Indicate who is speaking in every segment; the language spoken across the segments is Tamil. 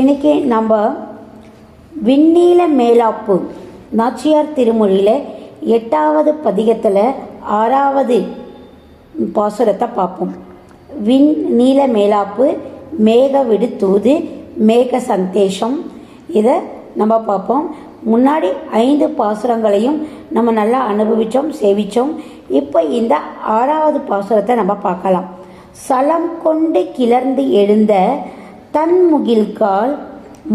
Speaker 1: இன்னைக்கு நம்ம விண்ணீல மேலாப்பு நாச்சியார் திருமொழியில் எட்டாவது பதிகத்தில் ஆறாவது பாசுரத்தை பார்ப்போம். விண் நீல மேலாப்பு மேக விடுத்தூது மேக சந்தேஷம். இதை நம்ம பார்ப்போம். முன்னாடி ஐந்து பாசுரங்களையும் நம்ம நல்லா அனுபவித்தோம் சேவித்தோம் இப்போ இந்த ஆறாவது பாசுரத்தை நம்ம பார்க்கலாம். சலம் கொண்டு கிளர்ந்து எழுந்த தன்முகில்கால்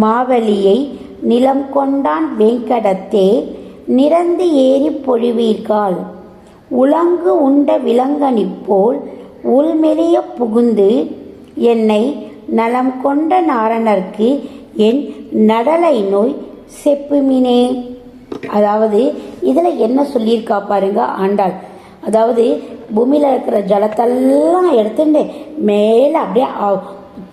Speaker 1: மாவலியை நிலம் கொண்டான் வேங்கடத்தே நிறந்து ஏறி பொழிவீர்கள் உலங்கு உண்ட விலங்கனி போல் உள்மெலிய புகுந்து என்னை நலம் கொண்ட நாரணர்க்கு என் நடலை நோய் செப்புமினே. அதாவது இதில் என்ன சொல்லியிருக்கா பாருங்க ஆண்டாள். அதாவது பூமியில் இருக்கிற ஜலத்தெல்லாம் எடுத்துட்டு மேலே அப்படியே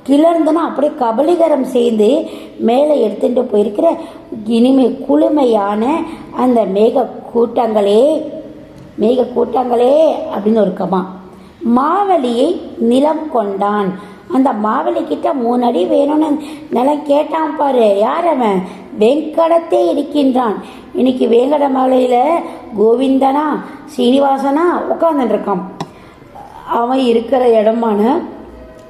Speaker 1: கிளர்ந்தனா அப்படியே கபலீகரம் செய்து மேலே எடுத்துட்டு போயிருக்கிற இனிமே குளுமையான அந்த மேக கூட்டங்களே மேக கூட்டங்களே அப்படின்னு ஒரு கமா. மாவலியை நிலம் கொண்டான். அந்த மாவலி கிட்ட மூணு அடி வேணும்னு நிலம் கேட்டான் பாரு. யார் அவன்? வெங்கடத்தே இருக்கின்றான். இன்னைக்கு வேங்கட மாலையில் கோவிந்தனா சீனிவாசனா உட்கார்ந்துட்டு இருக்கான். அவன் இருக்கிற இடமான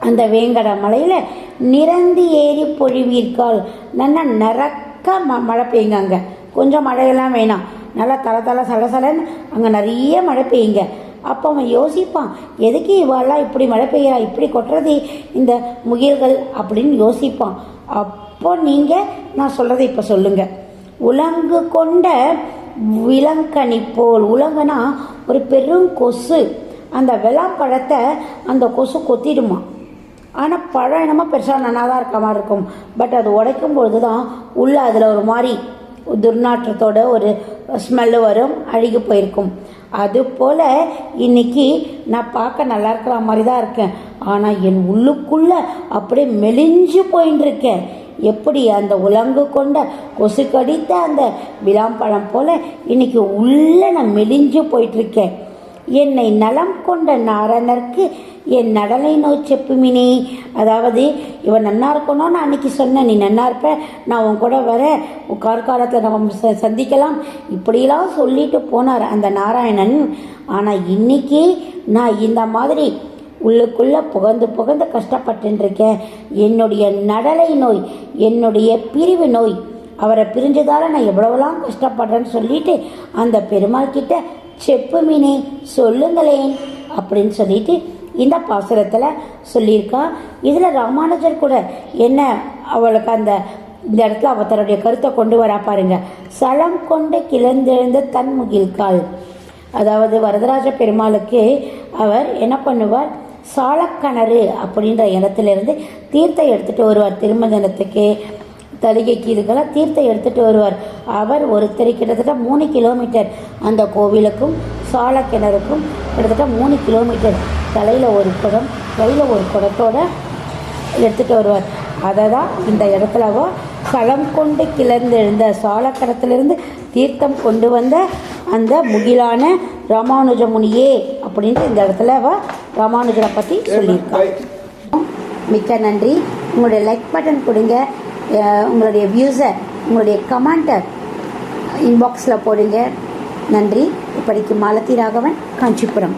Speaker 1: அந்த வேங்கட மலையில் நிரந்தி ஏறி பொழிவீர்கால் நல்லா நிறக்க ம மழை பெய்யுங்க அங்கே. கொஞ்சம் மழையெல்லாம் வேணாம். நல்லா தல தலை சலசலன்னு அங்கே நிறைய மழை பெய்யுங்க. அப்போ அவன் யோசிப்பான் எதுக்கு இவாளெல்லாம் இப்படி மழை பெய்யறா? இப்படி கொட்டுறது? இந்த முகில்கள் அப்படின்னு யோசிப்பான். அப்போ நீங்கள் நான் சொல்கிறத இப்போ சொல்லுங்கள் உலங்கு கொண்ட விலங்கனி போல். உலங்குனா ஒரு பெரும் கொசு. அந்த விளாம்பழத்தை அந்த கொசு கொத்திடுமா? ஆனால் பழம் என்னமோ பெருசாக நல்லா தான் இருக்க மாதிரி இருக்கும். பட் அது உடைக்கும் பொழுது தான் உள்ளே அதில் ஒரு மாதிரி துர்நாற்றத்தோட ஒரு ஸ்மெல்லு வரும் அழுகி போயிருக்கும். அதுபோல் இன்றைக்கி இன்னைக்கு நான் பார்க்க நல்லா இருக்கிற மாதிரி தான் இருக்கேன். ஆனால் என் உள்ளுக்குள்ளே அப்படியே மெலிஞ்சு போயின்னு இருக்கேன் எப்படி அந்த உலங்கு கொண்ட கொசு கடித்த அந்த விளாம்பழம் போல் இன்னைக்கு உள்ளே நான் மெலிஞ்சு போயிட்டுருக்கேன். என்னை நலம் கொண்ட நாரணருக்கு என் நடலை நோய் செப்புமினி அதாவது இவன் நன்னா இருக்கணும் நான் அன்றைக்கி சொன்னேன். நீ நன்னா இருப்ப நான் உன் கூட வர கார்காலத்தில் நம்ம ச- சந்திக்கலாம். இப்படியெல்லாம் சொல்லிட்டு போனார் அந்த நாராயணன். ஆனால் இன்றைக்கி நான் இந்த மாதிரி உள்ளுக்குள்ளே புகந்து புகந்து கஷ்டப்பட்டுருக்கேன். என்னுடைய நடலை நோய் என்னுடைய பிரிவு நோய் அவரை பிரிஞ்சதால் நான் எவ்வளவெல்லாம் கஷ்டப்படுறேன்னு சொல்லிட்டு அந்த பெருமாள் கிட்ட செப்பு மீனே சொல்லுங்களேன் அப்படின்னு சொல்லிட்டு இந்த பாசுரத்தில் சொல்லியிருக்கா. இதில் ராமானுஜர் கூட என்ன அவளுக்கு அந்த இந்த இடத்துல அவள் தன்னுடைய கருத்தை கொண்டு வரா பாருங்க. சளம் கொண்டு கிளர்ந்தெழுந்த தன்முகில்கால் அதாவது வரதராஜ பெருமாளுக்கு அவர் என்ன பண்ணுவார்? சாலக்கிணறு அப்படின்ற இடத்துலேருந்து தீர்த்தம் எடுத்துகிட்டு வருவார். திருமஞ்சனத்துக்கு தலிகைக்கு இதுக்கெல்லாம் தீர்த்தம் எடுத்துகிட்டு வருவார். அவர் ஒருத்தர் கிட்டத்தட்ட மூணு கிலோமீட்டர் அந்த கோவிலுக்கும் சாலக்கிணறுக்கும் கிட்டத்தட்ட மூணு கிலோமீட்டர் தலையில் ஒரு குடம் கையில் ஒரு குடத்தோடு எடுத்துகிட்டு வருவார். அதை தான் இந்த இடத்துல களம் கொண்டு கிளர்ந்தெழுந்த சாலக்கடத்திலிருந்து தீர்த்தம் கொண்டு வந்த அந்த முகிலான ராமானுஜ முனியே அப்படின்ட்டு இந்த இடத்துல அவ ராமானுஜரை பற்றி சொல்லியிருக்காள் மிக்க நன்றி. உங்களுடைய லைக் பட்டன் கொடுங்க. உங்களுடைய வியூஸை உங்களுடைய கமெண்ட்டை இன்பாக்ஸில் போடுங்க. நன்றி. இப்படிக்கு மாலதி ராகவன் காஞ்சிபுரம்.